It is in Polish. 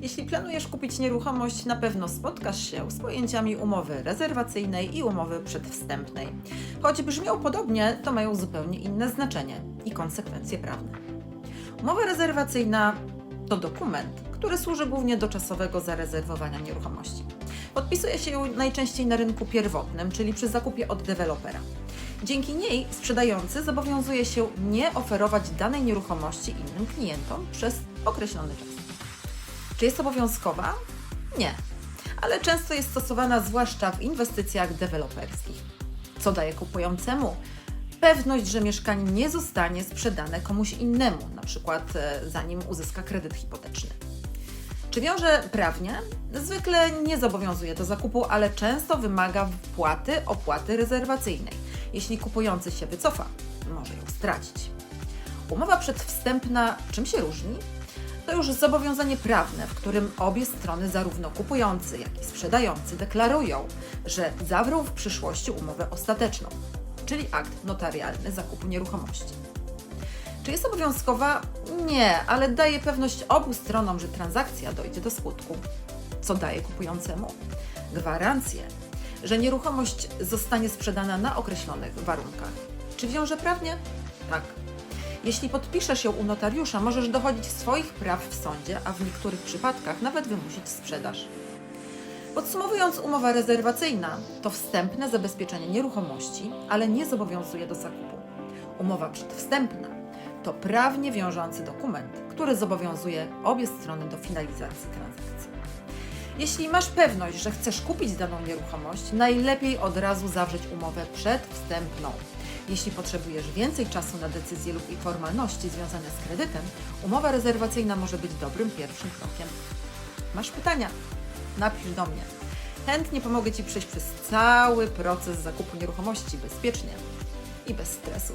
Jeśli planujesz kupić nieruchomość, na pewno spotkasz się z pojęciami umowy rezerwacyjnej i umowy przedwstępnej. Choć brzmią podobnie, to mają zupełnie inne znaczenie i konsekwencje prawne. Umowa rezerwacyjna to dokument, który służy głównie do czasowego zarezerwowania nieruchomości. Podpisuje się ją najczęściej na rynku pierwotnym, czyli przy zakupie od dewelopera. Dzięki niej sprzedający zobowiązuje się nie oferować danej nieruchomości innym klientom przez określony czas. Czy jest obowiązkowa? Nie, ale często jest stosowana zwłaszcza w inwestycjach deweloperskich. Co daje kupującemu? Pewność, że mieszkanie nie zostanie sprzedane komuś innemu, na przykład e, zanim uzyska kredyt hipoteczny. Czy wiąże prawnie? Zwykle nie zobowiązuje do zakupu, ale często wymaga wpłaty opłaty rezerwacyjnej. Jeśli kupujący się wycofa, może ją stracić. Umowa przedwstępna czym się różni? To już zobowiązanie prawne, w którym obie strony, zarówno kupujący, jak i sprzedający, deklarują, że zawrą w przyszłości umowę ostateczną, czyli akt notarialny zakupu nieruchomości. Czy jest obowiązkowa? Nie, ale daje pewność obu stronom, że transakcja dojdzie do skutku. Co daje kupującemu? Gwarancję, że nieruchomość zostanie sprzedana na określonych warunkach. Czy wiąże prawnie? Tak. Jeśli podpiszesz ją u notariusza, możesz dochodzić swoich praw w sądzie, a w niektórych przypadkach nawet wymusić sprzedaż. Podsumowując, umowa rezerwacyjna to wstępne zabezpieczenie nieruchomości, ale nie zobowiązuje do zakupu. Umowa przedwstępna to prawnie wiążący dokument, który zobowiązuje obie strony do finalizacji transakcji. Jeśli masz pewność, że chcesz kupić daną nieruchomość, najlepiej od razu zawrzeć umowę przedwstępną. Jeśli potrzebujesz więcej czasu na decyzje lub i formalności związane z kredytem, umowa rezerwacyjna może być dobrym pierwszym krokiem. Masz pytania? Napisz do mnie. Chętnie pomogę Ci przejść przez cały proces zakupu nieruchomości bezpiecznie i bez stresu.